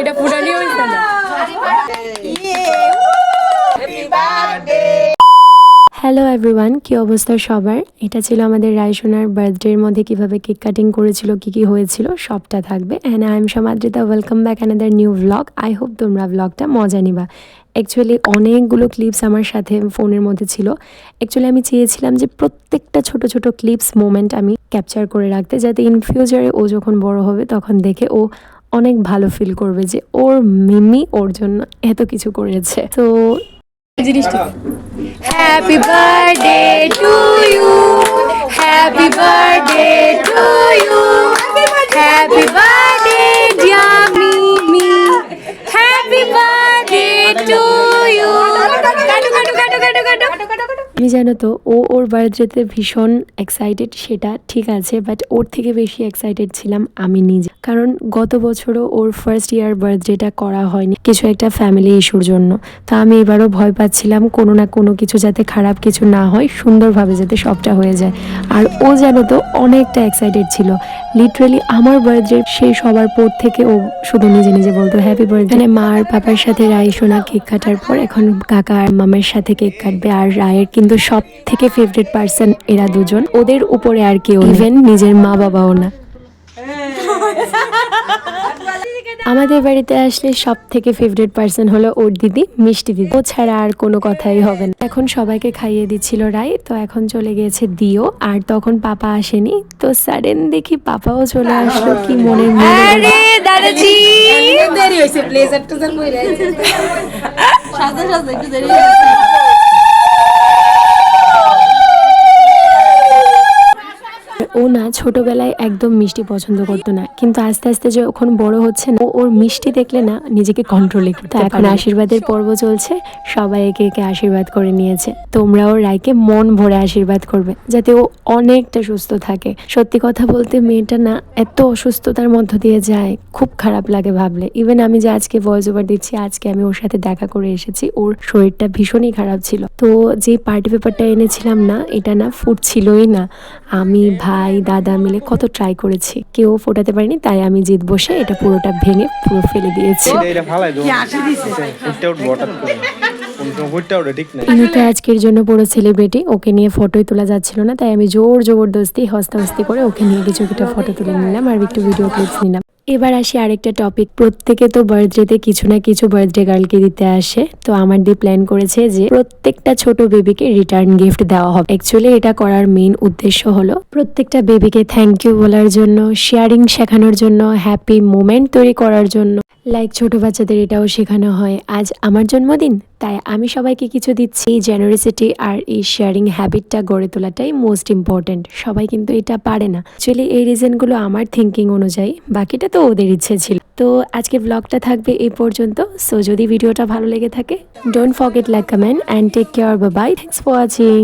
এটা পুরানি হয়েছে না? হ্যালো এভরিওয়ান কি অবস্থা সবার? এটা ছিল আমাদের রায়সোনার বার্থডের মধ্যে কীভাবে কেক কাটিং করেছিল কি কি হয়েছিল সবটা থাকবে। And I am Samadrita welcome back another new vlog I hope তোমরা ভ্লগটা মজা নিবা। অ্যাকচুয়ালি অনেকগুলো ক্লিপস আমার সাথে ফোনের মধ্যে ছিল। অ্যাকচুয়ালি আমি চেয়েছিলাম যে প্রত্যেকটা ছোট ছোট ক্লিপস মোমেন্ট আমি ক্যাপচার করে রাখতে যাতে ইন ফিউচারে ও যখন বড় হবে তখন দেখে ও অনেক ভালো ফিল করবে যে ওর মিমি ওর জন্য এত কিছু করেছে। তো happy birthday to you happy birthday to you happy birthday dear Mimi happy birthday to you আমি জানো তো, ও ওর বার্থডেতে ভীষণ এক্সাইটেড সেটা ঠিক আছে বাট ওর থেকে বেশি এক্সাইটেড ছিলাম আমি নিজে। কারণ গত বছরও ওর ফার্স্ট ইয়ার বার্থডেটা করা হয়নি, কিছু একটা ফ্যামিলি ইস্যুর জন্য। তো আমি এবারও ভয় পাচ্ছিলাম, কোনো না কোনো কিছু যাতে খারাপ কিছু না হয়, সুন্দরভাবে যাতে সবটা হয়ে যায়। আর ও জানো তো অনেকটা এক্সাইটেড ছিল। লিটারেলি আমার বার্থডে সেই সবার পর থেকে ও শুধু নিজে নিজে বলতো হ্যাপি বার্থডে মানে মা আর পাপার সাথে রায় সোনা কেক কাটার পর এখন কাকা আর মামার সাথে কেক কাটবে। আর রায়ের কিন্তু সব থেকে ফেভারিট পার্সন এরা দুজন। ওদের উপরে আর কেউ ইভেন নিজের মা বাবাও না। আমাদের বাড়িতে আসলে সব থেকে ফেভারিট পার্সন হলো ওর দিদি মিষ্টি দিদি। ও ছাড়া আর কোনো কথাই হবে না। এখন সবাইকে খাইয়ে দিচ্ছিল রাই তো এখন চলে গিয়েছে দিও। আর তখন পাপা আসেনি তো সাডেন দেখি পাপাও চলে আসলো কি আরে দাদাজি! দেরি কইরা সাজা সাজা একটু দেরি না ছোটবেলায় একদম মিষ্টি পছন্দ করতো না। কিন্তু আস্তে আস্তে যখন বড় হচ্ছে না ওর মিষ্টি দেখলে না নিজেকে কন্ট্রোলে করতে এখন আশীর্বাদের পর্ব চলছে সবাই একে একে আশীর্বাদ করে নিয়েছে। তোমরাও রায়কে মন ভরে আশীর্বাদ করবে যাতে ও অনেকটা সুস্থ থাকে। সত্যি কথা বলতে মেয়েটা না এত অসুস্থতার মধ্য দিয়ে যায় খুব খারাপ লাগে ভাবলে। ইভেন আমি যে আজকে ভয়েস ওভার দিচ্ছি আজকে আমি ওর সাথে দেখা করে এসেছি ওর শরীরটা ভীষণই খারাপ ছিল। তো যে পার্টি পেপারটা এনেছিলাম না এটা না ফুটছিলই না। আমি ভাই দাদা মিলে কত ট্রাই করেছি। কেউ ফোটাতে পারিনি তাই আমি জিত বসে এটা পুরোটা ভেঙে পুরো ফেলে দিয়েছি। আজকের জন্য পুরো সেলিব্রিটি ওকে নিয়ে ফটোই তোলা যাচ্ছিল না তাই আমি জোর জবরদস্তি হস্তে হস্তে করে ওকে নিয়ে কিছু কিছু ফটো তুলে নিলাম আর একটু ভিডিও ক্লিপস নিলাম। এবার আসি আরেকটা টপিক প্রত্যেকে তো বার্থডেতে কিছু না কিছু বার্থডে গার্লকে দিতে আসে। তো আমার দিয়ে প্ল্যান করেছে যে প্রত্যেকটা ছোট বেবিকে রিটার্ন গিফট দেওয়া হবে। অ্যাকচুয়ালি এটা করার মেইন উদ্দেশ্য হলো প্রত্যেকটা বেবিকে থ্যাংক ইউ বলার জন্য শেয়ারিং শেখানোর জন্য হ্যাপি মোমেন্ট তৈরি করার জন্য। লাইক ছোট বাচ্চাদের এটাও শেখানো হয়। আজ আমার জন্মদিন, তাই আমি সবাইকে কিছু দিচ্ছি। এই জেনারেসিটি আর এই শেয়ারিং হ্যাবিটটা গড়ে তোলাটাই মোস্ট ইম্পর্ট্যান্ট সবাই কিন্তু এটা পারে না। অ্যাকচুয়ালি এই রিজনগুলো আমার থিঙ্কিং অনুযায়ী, বাকিটা তো ওদের ইচ্ছে ছিল। তো আজকে ব্লগটা থাকবে এই পর্যন্ত। সো যদি ভিডিওটা ভালো লেগে থাকে don't forget like comment and take care বা বাই থ্যাংকস ফর ওয়াচিং